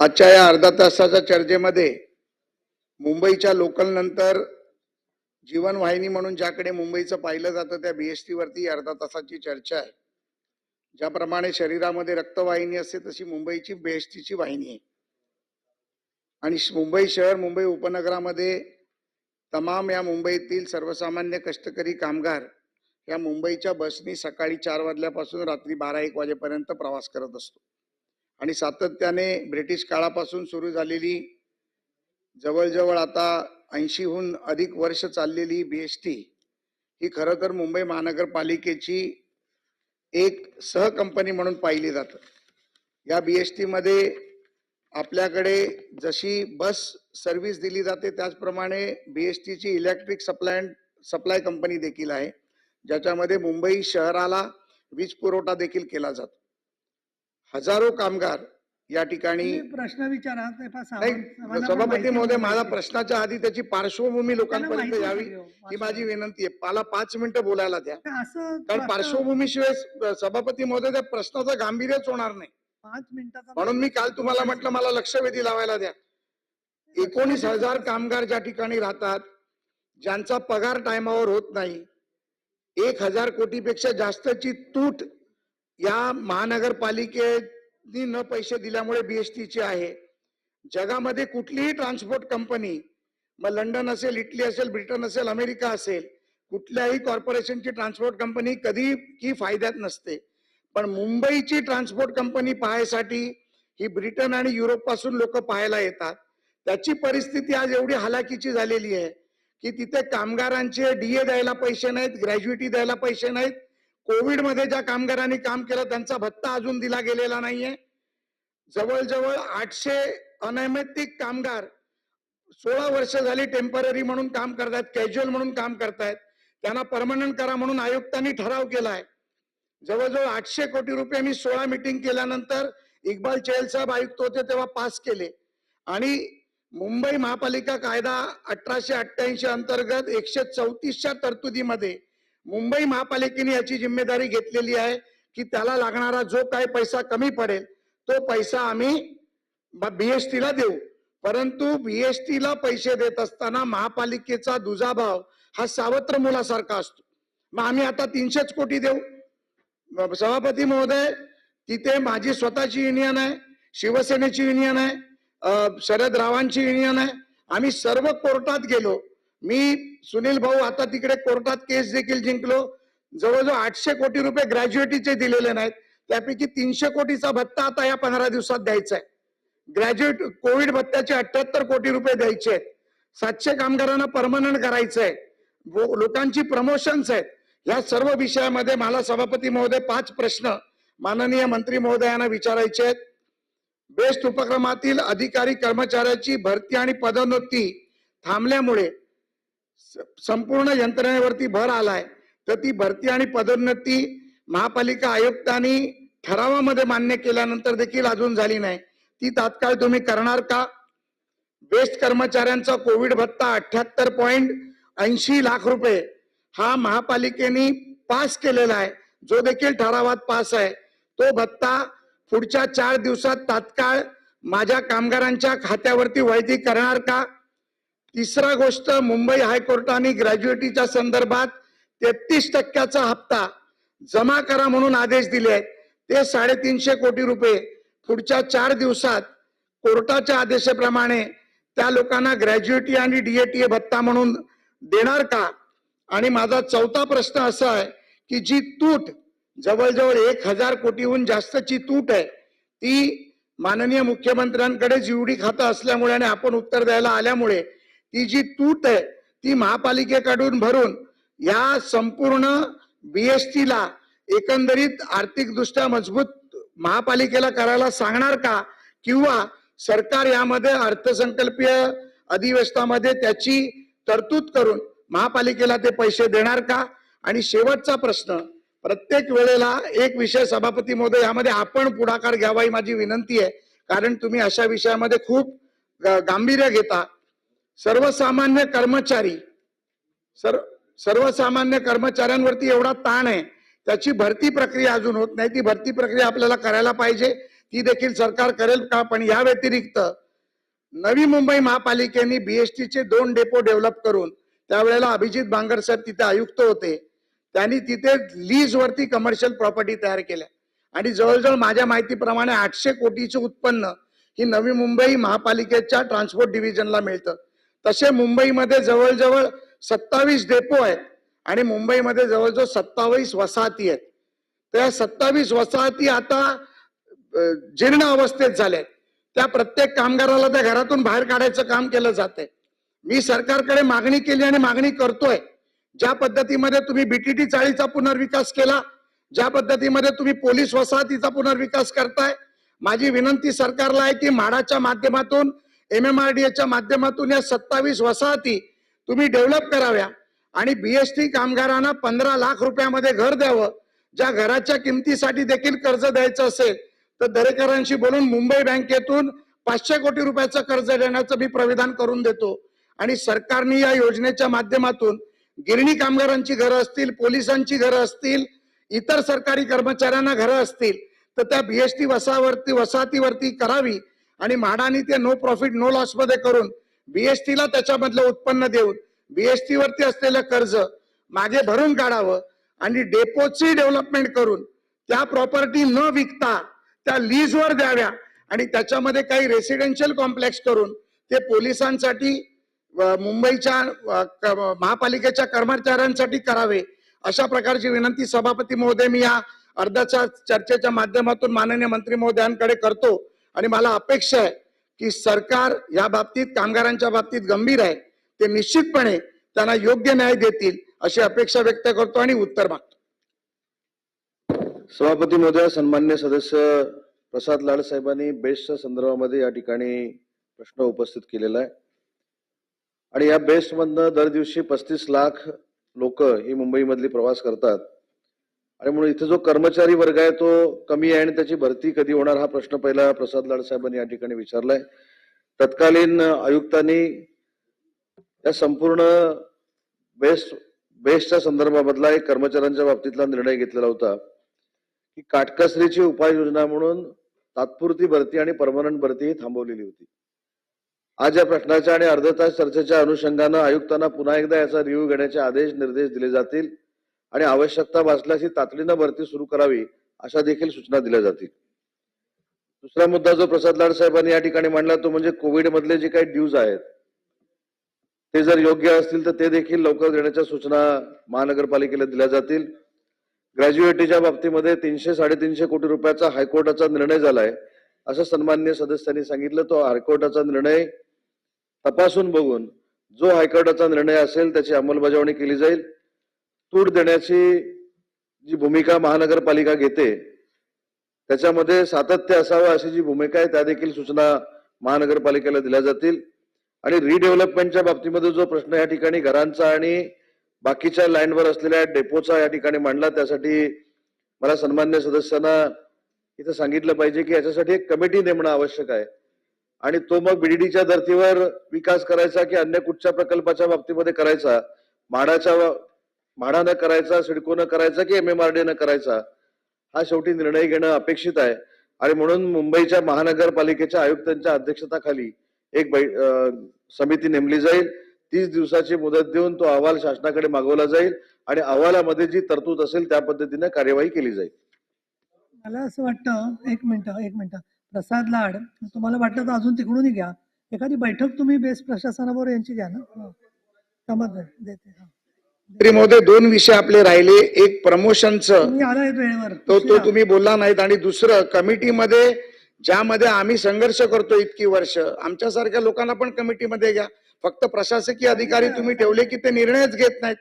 आजच्या या अर्धा तासाच्या चर्चेमध्ये मुंबईच्या लोकल नंतर जीवनवाहिनी म्हणून ज्याकडे मुंबईचं पाहिलं जातं त्या बीएसटी वरती अर्धा तासाची चर्चा आहे. ज्याप्रमाणे शरीरामध्ये रक्तवाहिनी असते तशी मुंबईची बीएसटीची वाहिनी आहे. आणि मुंबई शहर मुंबई उपनगरामध्ये तमाम या मुंबईतील सर्वसामान्य कष्टकरी कामगार या मुंबईच्या बसनी सकाळी चार वाजल्यापासून रात्री बारा एक वाजेपर्यंत प्रवास करत असतो. आणि सातत्याने ब्रिटिश काळापासून सुरू झालेली जवळजवळ आता ऐंशीहून अधिक वर्ष चाललेली बी एस टी ही खरं तर मुंबई महानगरपालिकेची एक सहकंपनी म्हणून पाहिली जातं. या बी एस टीमध्ये आपल्याकडे जशी बस सर्व्हिस दिली जाते त्याचप्रमाणे बी एस टीची इलेक्ट्रिक सप्लाय सप्लाय कंपनी देखील आहे ज्याच्यामध्ये मुंबई शहराला वीज पुरवठा देखील केला जातो. हजारो कामगार या ठिकाणी प्रश्न विचारा सभापती महोदय माझा. प्रश्नाच्या आधी त्याची पार्श्वभूमी लोकांपर्यंत यावी हो, ही माझी. विनंती आहे मला पाच मिनिटं बोलायला द्या कारण पार्श्वभूमीशिवाय सभापती महोदय त्या प्रश्नाचं गांभीर्यच होणार नाही पाच मिनिटाचा म्हणून मी काल तुम्हाला म्हटलं मला लक्षवेधी लावायला द्या एकोणीस हजार कामगार ज्या ठिकाणी राहतात ज्यांचा पगार टायमावर होत नाही एक हजार कोटीपेक्षा जास्तची तूट या महानगरपालिकेनी न पैसे दिल्यामुळे बीएसटीची आहे. जगामध्ये कुठलीही ट्रान्सपोर्ट कंपनी मग लंडन असेल इटली असेल ब्रिटन असेल अमेरिका असेल कुठल्याही कॉर्पोरेशनची ट्रान्सपोर्ट कंपनी कधी की फायद्यात नसते. पण मुंबईची ट्रान्सपोर्ट कंपनी पाहायसाठी ही ब्रिटन आणि युरोपपासून लोक पाहायला येतात. त्याची परिस्थिती आज एवढी हलाखीची झालेली आहे की तिथे कामगारांचे डीए द्यायला पैसे नाहीत ग्रॅज्युएटी द्यायला पैसे नाहीत कोविडमध्ये ज्या कामगारांनी काम केलं त्यांचा भत्ता अजून दिला गेलेला नाहीये. जवळजवळ आठशे अनैमित्तिक कामगार सोळा वर्ष झाली टेंपररी म्हणून काम करतायत कॅज्युअल म्हणून काम करतायत. त्यांना परमनंट करा म्हणून आयुक्तांनी ठराव केलाय. जवळजवळ आठशे कोटी रुपये मी सोळा मिटिंग केल्यानंतर इक्बाल चहल साहेब आयुक्त होते तेव्हा पास केले. आणि मुंबई महापालिका कायदा अठराशे अठ्ठ्याऐंशी अंतर्गत एकशे चौतीसच्या तरतुदीमध्ये मुंबई महापालिकेने याची जिम्मेदारी घेतलेली आहे की त्याला लागणारा जो काही पैसा कमी पडेल तो पैसा आम्ही बीएसटीला देऊ. परंतु बीएसटीला पैसे देत असताना महापालिकेचा दुजाभाव हा सावत्र मुलासारखा असतो. मग आम्ही आता तीनशेच कोटी देऊ. सभापती महोदय तिथे माझी स्वतःची युनियन आहे शिवसेनेची युनियन आहे शरद रावांची युनियन आहे. आम्ही सर्व कोर्टात गेलो. मी सुनील भाऊ आता तिकडे कोर्टात केस देखील जिंकलो. जवळजवळ आठशे कोटी रुपये ग्रॅज्युएटीचे दिलेले नाहीत. त्यापैकी तीनशे कोटीचा भत्ता आता या पंधरा दिवसात द्यायचा आहे. ग्रॅज्युएट कोविड भत्त्याचे अठ्याहत्तर कोटी रुपये द्यायचे आहेत. सातशे कामगारांना परमनंट करायचं आहे. लोकांची प्रमोशन्स आहेत. या सर्व विषयामध्ये मला सभापती महोदय पाच प्रश्न माननीय मंत्री महोदयांना विचारायचे आहेत. बेस्ट उपक्रमातील अधिकारी कर्मचाऱ्याची भरती आणि पदोन्नती थांबल्यामुळे संपूर्ण यंत्रणेवरती भर आलाय तर ती भरती आणि पदोन्नती महापालिका आयुक्तांनी ठरावामध्ये मान्य केल्यानंतर देखील अजून झाली नाही. ती तात्काळ तुम्ही करणार का? बेस्ट कर्मचाऱ्यांचा कोविड भत्ता अठ्याहत्तर पॉईंट ऐंशी लाख रुपये हा महापालिकेने पास केलेला आहे. जो देखील ठरावात पास आहे तो भत्ता पुढच्या चार दिवसात तात्काळ माझ्या कामगारांच्या खात्यावरती वैधी करणार का? तिसरा गोष्ट मुंबई हायकोर्टाने ग्रॅज्युएटीच्या संदर्भात तेहतीस टक्क्याचा हप्ता जमा करा म्हणून आदेश दिले आहेत. ते साडेतीनशे कोटी रुपये. पुढच्या चार दिवसात कोर्टाच्या आदेशाप्रमाणे त्या लोकांना ग्रॅज्युएटी आणि डीएटीए भत्ता म्हणून देणार का? आणि माझा चौथा प्रश्न असा आहे की जी तूट जवळजवळ एक हजार कोटीहून जास्तची तूट आहे ती माननीय मुख्यमंत्र्यांकडे जीवडी खातं असल्यामुळे आणि आपण उत्तर द्यायला आल्यामुळे ती जी तूट आहे ती महापालिकेकडून भरून या संपूर्ण बीएसटीला एकंदरीत आर्थिकदृष्ट्या मजबूत महापालिकेला करायला सांगणार का? किंवा सरकार यामध्ये अर्थसंकल्पीय अधिवेशनामध्ये त्याची तरतूद करून महापालिकेला ते पैसे देणार का? आणि शेवटचा प्रश्न प्रत्येक वेळेला एक विषय सभापती महोदय यामध्ये आपण पुढाकार घ्यावा ही माझी विनंती आहे. कारण तुम्ही अशा विषयामध्ये खूप ग- गांभीर्य घेता. सर्वसामान्य कर्मचारी सर्व सर्वसामान्य कर्मचाऱ्यांवरती एवढा ताण आहे त्याची भरती प्रक्रिया अजून होत नाही. ती भरती प्रक्रिया आपल्याला करायला पाहिजे. ती देखील सरकार करेल का? पण या व्यतिरिक्त नवी मुंबई महापालिकेने बीएसटीचे दोन डेपो डेव्हलप करून त्यावेळेला अभिजित बांगर साहेब तिथे आयुक्त होते. त्यांनी तिथे लीज वरती कमर्शियल प्रॉपर्टी तयार केल्या. आणि जवळजवळ माझ्या माहितीप्रमाणे आठशे कोटीचे उत्पन्न ही नवी मुंबई महापालिकेच्या ट्रान्सपोर्ट डिव्हिजनला मिळतं. तसे मुंबईमध्ये जवळजवळ सत्तावीस डेपो आहेत आणि मुंबईमध्ये जवळजवळ सत्तावीस वसाहती आहेत. त्या सत्तावीस वसाहती आता जीर्ण अवस्थेत झाल्या त्या प्रत्येक कामगाराला त्या घरातून बाहेर काढायचं काम केलं जातंय. मी सरकारकडे मागणी केली आणि मागणी करतोय. ज्या पद्धतीमध्ये तुम्ही बीटीटी चाळीचा पुनर्विकास केला ज्या पद्धतीमध्ये तुम्ही पोलीस वसाहतीचा पुनर्विकास करताय माझी विनंती सरकारला आहे की म्हाडाच्या माध्यमातून एम एम आर डी एच्या माध्यमातून या सत्तावीस वसाहती तुम्ही डेव्हलप कराव्या आणि बीएसटी कामगारांना पंधरा लाख रुपयामध्ये घर द्यावं. ज्या घराच्या किमतीसाठी देखील कर्ज द्यायचं असेल तर दरेकरांशी बोलून मुंबई बँकेतून पाचशे कोटी रुपयाचं कर्ज देण्याचं मी प्रविधान करून देतो. आणि सरकारने या योजनेच्या माध्यमातून गिरणी कामगारांची घरं असतील पोलिसांची घरं असतील इतर सरकारी कर्मचाऱ्यांना घरं असतील तर त्या बीएसटी वसावरती वसाहतीवरती करावी. आणि म्हाडानी ते नो प्रॉफिट नो लॉसमध्ये करून बीएसटीला त्याच्यामधलं उत्पन्न देऊन बीएसटी वरती असलेलं कर्ज मागे भरून काढावं आणि डेपोची डेव्हलपमेंट करून त्या प्रॉपर्टी न विकता त्या लीजवर द्याव्या आणि त्याच्यामध्ये काही रेसिडेन्शियल कॉम्प्लेक्स करून ते पोलिसांसाठी मुंबईच्या महापालिकेच्या कर्मचाऱ्यांसाठी करावे अशा प्रकारची विनंती सभापती महोदय मी या अर्धाच्या चर्चेच्या माध्यमातून माननीय मंत्री महोदयांकडे करतो. आणि मला अपेक्षा आहे की सरकार या बाबतीत कामगारांच्या बाबतीत गंभीर आहे. ते निश्चितपणे त्यांना योग्य न्याय देतील अशी अपेक्षा व्यक्त करतो आणि उत्तर मागतो. सभापती महोदय सन्मान्य सदस्य प्रसाद लाड साहेबांनी बेस्टच्या संदर्भामध्ये या ठिकाणी प्रश्न उपस्थित केलेला आहे. आणि या बेस्ट मधनं दर दिवशी पस्तीस लाख लोक ही मुंबईमधली प्रवास करतात. आणि म्हणून इथं जो कर्मचारी वर्ग आहे तो कमी आहे आणि त्याची भरती कधी होणार हा प्रश्न पहिला प्रसाद लाड साहेबांनी या ठिकाणी विचारलाय. तत्कालीन आयुक्तांनी या संपूर्ण बेस्ट बेस्टच्या संदर्भामधला एक कर्मचाऱ्यांच्या बाबतीतला निर्णय घेतलेला होता की काटकसरीची उपाययोजना म्हणून तात्पुरती भरती आणि परमनंट भरती ही थांबवलेली होती. आज या प्रश्नाच्या आणि अर्ध तास चर्चेच्या अनुषंगानं आयुक्तांना पुन्हा एकदा याचा रिव्ह्यू घेण्याचे आदेश निर्देश दिले जातील. आणि आवश्यकता भासल्यास ही तातडीनं भरती सुरू करावी अशा देखील सूचना दिल्या जातील. दुसरा मुद्दा जो प्रसाद लाड साहेबांनी या ठिकाणी मांडला तो म्हणजे कोविड मधले जे काही ड्यूज आहेत ते जर योग्य असतील तर ते देखील लवकर देण्याच्या सूचना महानगरपालिकेला दिल्या जातील. ग्रॅज्युएटीच्या बाबतीमध्ये तीनशे साडेतीनशे कोटी रुपयाचा हायकोर्टाचा निर्णय झालाय असं सन्मान्य सदस्यांनी सांगितलं तो हायकोर्टाचा निर्णय तपासून बघून जो हायकोर्टाचा निर्णय असेल त्याची अंमलबजावणी केली जाईल. तूट देण्याची जी भूमिका महानगरपालिका घेते त्याच्यामध्ये सातत्य असावं अशी जी भूमिका आहे त्या देखील सूचना महानगरपालिकेला दिल्या जातील. आणि रिडेव्हलपमेंटच्या बाबतीमध्ये जो प्रश्न या ठिकाणी घरांचा आणि बाकीच्या लाईनवर असलेल्या डेपोचा या ठिकाणी मांडला त्यासाठी मला सन्मान्य सदस्यांना इथं सांगितलं पाहिजे की याच्यासाठी एक कमिटी नेमणं आवश्यक आहे. आणि तो मग बीडीडीच्या धर्तीवर विकास करायचा की अन्य कुठच्या प्रकल्पाच्या बाबतीमध्ये करायचा? म्हाडाच्या म्हाडानं करायचा सिडकोनं करायचा की एम एम आर डीनं करायचा? हा शेवटी निर्णय घेणं अपेक्षित आहे. आणि म्हणून मुंबईच्या महानगरपालिकेच्या आयुक्तांच्या अध्यक्षताखाली एक बै समिती नेमली जाईल. तीस दिवसाची मुदत देऊन तो अहवाल शासनाकडे मागवला जाईल आणि अहवालामध्ये जी तरतूद असेल त्या पद्धतीने कार्यवाही केली जाईल. मला असं वाटतं एक मिनिट एक मिनिट. प्रसाद लाड तुम्हाला वाटलं तर अजून तिकडूनही घ्या. एखादी बैठक तुम्ही बेस्ट प्रशासनाबरोबर यांची घ्या ना. समज देते. मंत्री महोदय दोन विषय आपले राहिले. एक प्रमोशनचं. तो तो. तुम्ही बोलला नाहीत. आणि दुसरं कमिटीमध्ये ज्यामध्ये आम्ही संघर्ष करतो इतकी वर्ष आमच्यासारख्या लोकांना पण कमिटीमध्ये घ्या. फक्त प्रशासकीय अधिकारी तुम्ही ठेवले की ते निर्णयच घेत नाहीत.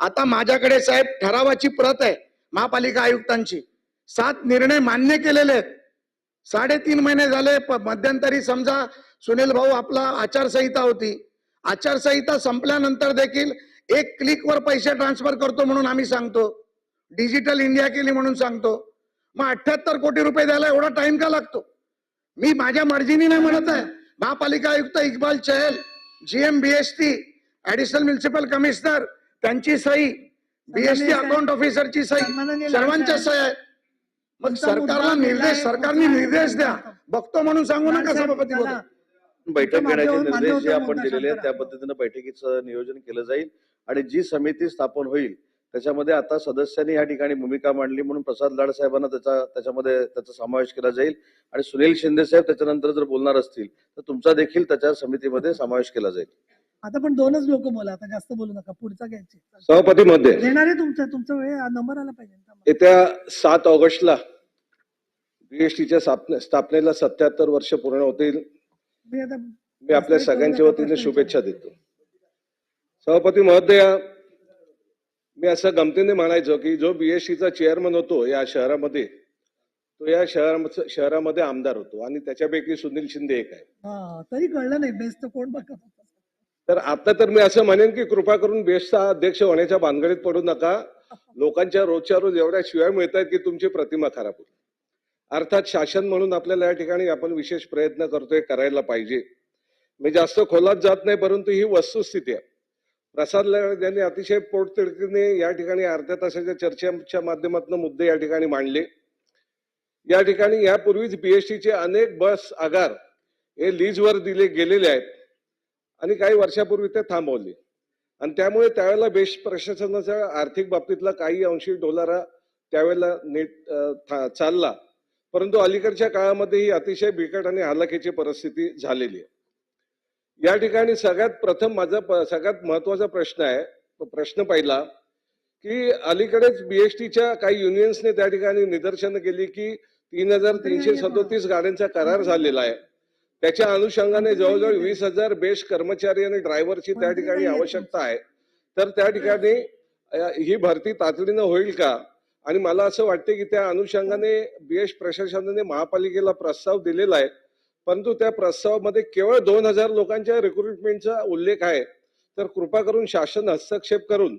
आता माझ्याकडे साहेब ठरावाची प्रत आहे महापालिका आयुक्तांची. सात निर्णय मान्य केलेले आहेत. साडेतीन महिने झाले मध्यंतरी समजा सुनील भाऊ आपला आचारसंहिता होती. आचारसंहिता संपल्यानंतर देखील एक क्लिकवर पैसे ट्रान्सफर करतो म्हणून आम्ही सांगतो. डिजिटल इंडिया केली म्हणून सांगतो. मग अठ्याहत्तर कोटी रुपये द्यायला एवढा टाइम का लागतो? मी माझ्या मर्जीनी नाही म्हणत आहे. महापालिका आयुक्त Iqbal Chahal GM BST additional municipal commissioner त्यांची सही बीएसटी अकाउंट ऑफिसरची सही सर्वांच्या. सह्या आहेत. मग सरकारला निर्देश सरकारने निर्देश द्या. बघतो म्हणून सांगू नका सभापती. बैठक घेण्याचे निर्देश जे आपण दिलेले आहेत त्या पद्धतीनं बैठकीचं नियोजन केलं जाईल. आणि जी समिती स्थापन होईल त्याच्यामध्ये आता सदस्यांनी या ठिकाणी भूमिका मांडली म्हणून प्रसाद लाड साहेबांना त्याचा त्याच्यामध्ये त्याचा समावेश केला जाईल. आणि सुनील शिंदे साहेब त्याच्यानंतर जर बोलणार असतील तर तुमचा देखील त्याच्या समितीमध्ये समावेश केला जाईल. आता पण दोनच लोक बोला आता जास्त बोलू नका पुढचा घ्यायचे. सभापती महोदय देणार आहे तुमचा तुमचा वेळ नंबर आला पाहिजे. येत्या सात ऑगस्टला बीएसटीच्या स्थापनेला सत्याहत्तर वर्ष पूर्ण होतील. मी आता मी आपल्या सगळ्यांच्या वतीने शुभेच्छा देतो. सभापती महोदय मी असं गमतीने म्हणायचो की जो बीएसटीचा चेअरमन होतो या शहरामध्ये तो या शहरा शहरामध्ये आमदार होतो आणि त्याच्यापैकी सुनील शिंदे एक आहे. हा तरी कळलं नाही बेस्ट कोण बघत होतं. तर आता तर मी असं म्हणेन की कृपा करून बेस्टचा अध्यक्ष होण्याच्या भानगडीत पडू नका. लोकांच्या रोजच्या रोज एवढ्या शिवाय मिळत आहेत की तुमची प्रतिमा खराब होईल. अर्थात शासन म्हणून आपल्याला या ठिकाणी आपण विशेष प्रयत्न करतोय करायला पाहिजे. मी जास्त खोलात जात नाही परंतु ही वस्तुस्थिती आहे. प्रसाद लाड यांनी अतिशय पोटतिडकीने या ठिकाणी अर्ध्या तासाच्या चर्चेच्या माध्यमातून मुद्दे या ठिकाणी मांडले. या ठिकाणी यापूर्वीच बीएसटीचे अनेक बस आगार हे लीजवर दिले गेलेले आहेत आणि काही वर्षापूर्वी ते थांबवले. आणि त्यामुळे त्यावेळेला बेस्ट प्रशासनाचा आर्थिक बाबतीतला काही अंशी डोलारा त्यावेळेला नीट था- चालला. परंतु अलीकडच्या काळामध्ये ही अतिशय बिकट आणि हालाखीची परिस्थिती झालेली आहे. या ठिकाणी सगळ्यात प्रथम माझा सगळ्यात महत्त्वाचा प्रश्न आहे तो प्रश्न पहिला की अलीकडेच बीएसटीच्या काही युनियन्सने त्या ठिकाणी निदर्शनं केली की तीन हजार तीनशे सदोतीस गाड्यांचा करार झालेला आहे. त्याच्या अनुषंगाने जवळजवळ वीस हजार बेस्ट कर्मचारी आणि ड्रायव्हरची त्या ठिकाणी आवश्यकता आहे. तर त्या ठिकाणी ही भरती तातडीनं होईल का? आणि मला असं वाटते की त्या अनुषंगाने बीएस प्रशासनाने महापालिकेला प्रस्ताव दिलेला आहे. परंतु त्या प्रस्तावामध्ये केवळ दोन हजार लोकांच्या रिक्रुटमेंटचा उल्लेख आहे. तर कृपा करून शासन हस्तक्षेप करून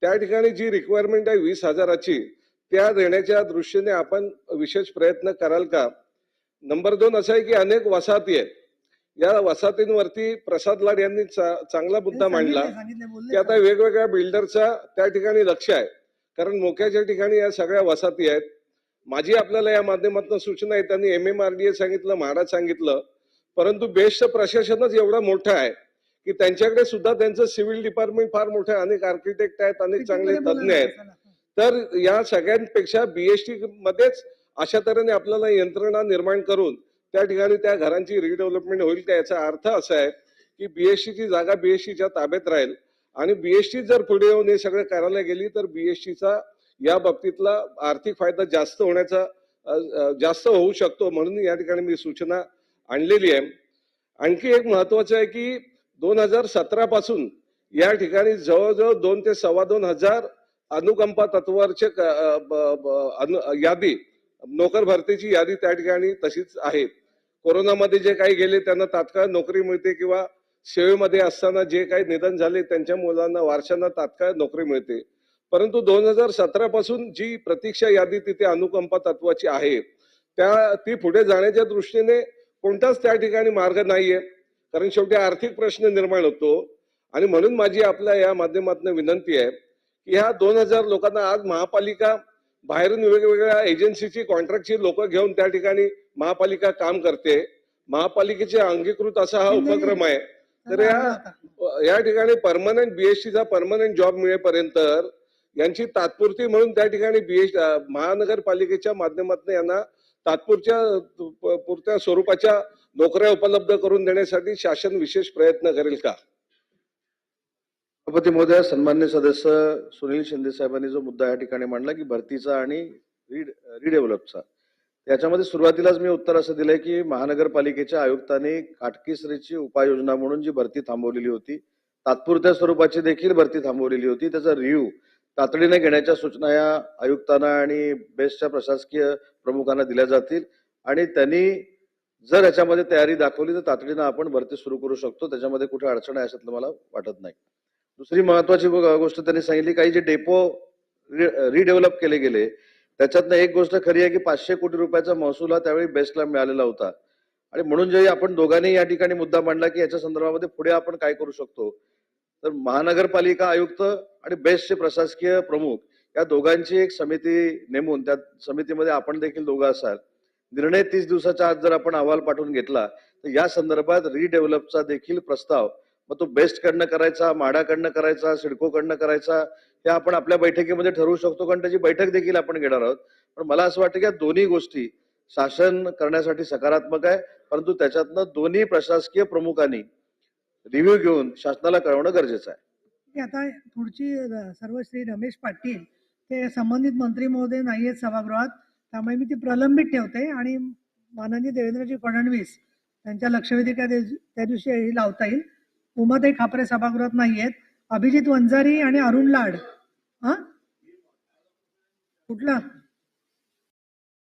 त्या ठिकाणी जी रिक्वायरमेंट आहे वीस हजाराची त्या देण्याच्या दृष्टीने आपण विशेष प्रयत्न कराल का? नंबर दोन असं आहे की अनेक वसाहती आहेत. या वसाहतींवरती प्रसाद लाड यांनी चा- चांगला मुद्दा मांडला की आता? वेगवेगळ्या बिल्डरचा त्या ठिकाणी लक्ष आहे. कारण मोक्याच्या ठिकाणी या सगळ्या वसाहती आहेत. माझी आपल्याला या माध्यमातून सूचना आहे त्यांनी M M R D A सांगितलं महाराज सांगितलं परंतु बेस्टचं प्रशासनच एवढं मोठं आहे की त्यांच्याकडे सुद्धा त्यांचं सिव्हिल डिपार्टमेंट फार मोठं आहे. अनेक आर्किटेक्ट आहेत अनेक चांगले तज्ज्ञ आहेत. तर या सगळ्यांपेक्षा बीएसटी मध्येच अशा तऱ्हेने आपल्याला यंत्रणा निर्माण करून त्या ठिकाणी त्या घरांची रिडेव्हलपमेंट होईल का याचा अर्थ असा आहे की BST ची जागा बीएसटीच्या ताब्यात राहील. आणि बीएसटी जर पुढे येऊन हे सगळं करायला गेली तर बीएसटीचा या बाबतीतला आर्थिक फायदा जास्त होण्याचा जास्त होऊ शकतो म्हणून या ठिकाणी मी सूचना आणलेली आहे. आणखी एक महत्वाचं आहे की दोन हजार सतरा पासून या ठिकाणी जवळजवळ दोन ते सव्वा दोन हजार अनुकंपा तत्वावरचे अनु- यादी नोकर भरतीची यादी त्या ठिकाणी तशीच आहे. कोरोनामध्ये जे काही गेले त्यांना तात्काळ नोकरी मिळते किंवा सेवेमध्ये असताना जे काही निधन झाले त्यांच्या मुलांना वारशांना तात्काळ नोकरी मिळते. परंतु दोन हजार सतरा पासून जी प्रतीक्षा यादी तिथे अनुकंपा तत्वाची आहे त्या ती पुढे जाण्याच्या दृष्टीने कोणताच त्या ठिकाणी मार्ग नाहीये. कारण शेवटी आर्थिक प्रश्न निर्माण होतो. आणि म्हणून माझी आपल्या या माध्यमातून विनंती आहे की ह्या दोन हजार लोकांना आज महापालिका बाहेरून वेगवेगळ्या एजन्सीची कॉन्ट्रॅक्टची लोक घेऊन त्या ठिकाणी महापालिका काम करते. महापालिकेचे अंगीकृत असा हा उपक्रम आहे. तर या. या ठिकाणी परमनंट बीएसटीचा परमनंट जॉब मिळेपर्यंत यांची तात्पुरती म्हणून त्या ठिकाणी बीएस महानगरपालिकेच्या माध्यमातून यांना तात्पुरत्या पुरत्या स्वरूपाच्या नोकऱ्या उपलब्ध करून देण्यासाठी शासन विशेष प्रयत्न करेल का? सभापती महोदय सन्मान्य सदस्य सुनील शिंदे साहेबांनी जो मुद्दा या ठिकाणी मांडला की भरतीचा आणि रिडेव्हलपचा त्याच्यामध्ये सुरुवातीलाच मी उत्तर असं दिलंय की महानगरपालिकेच्या आयुक्तांनी काटकीसरीची उपाययोजना म्हणून जी भरती थांबवलेली होती तात्पुरत्या स्वरूपाची देखील भरती थांबवलेली होती त्याचा रिव्ह्यू तातडीने घेण्याच्या सूचना या आयुक्तांना आणि बेस्टच्या प्रशासकीय प्रमुखांना दिल्या जातील. आणि त्यांनी जर याच्यामध्ये तयारी दाखवली तर तातडीनं आपण भरती सुरू करू शकतो. त्याच्यामध्ये कुठे अडचण आहे असं मला वाटत नाही. दुसरी महत्वाची गोष्ट त्यांनी सांगितली काही जे डेपो रिडेव्हलप केले गेले त्याच्यातनं एक गोष्ट खरी आहे की पाचशे कोटी रुपयाचा महसूल हा त्यावेळी बेस्टला मिळालेला होता. आणि म्हणून जे आपण दोघांनी या ठिकाणी मुद्दा मांडला की याच्या संदर्भामध्ये पुढे आपण काय करू शकतो तर महानगरपालिका आयुक्त आणि बेस्टचे प्रशासकीय प्रमुख या दोघांची एक समिती नेमून त्या समितीमध्ये आपण देखील दोघं असाल निर्णय तीस दिवसाच्या आत जर आपण अहवाल पाठवून घेतला तर या संदर्भात रिडेव्हलपचा देखील प्रस्ताव मग तो बेस्टकडनं करायचा माडाकडनं करायचा सिडकोकडनं करायचा हे आपण आपल्या बैठकीमध्ये ठरवू शकतो कारण त्याची बैठक देखील आपण घेणार आहोत. पण मला असं वाटतं की या दोन्ही गोष्टी शासन करण्यासाठी सकारात्मक आहे परंतु त्याच्यातनं दोन्ही प्रशासकीय प्रमुखांनी रिव्ह्यू घेऊन शासनाला कळवणं गरजेचं आहे. आता पुढची सर्व श्री रमेश पाटील ते संबंधित मंत्री महोदय नाही आहेत सभागृहात त्यामुळे मी ती प्रलंबित ठेवते आणि माननीय देवेंद्रजी फडणवीस त्यांच्या लक्षवेधिका त्या दिवशी लावता येईल. उमाताई खापरे सभागृहात नाही आहेत अभिजित वंजारी आणि अरुण लाड हा? कुठला?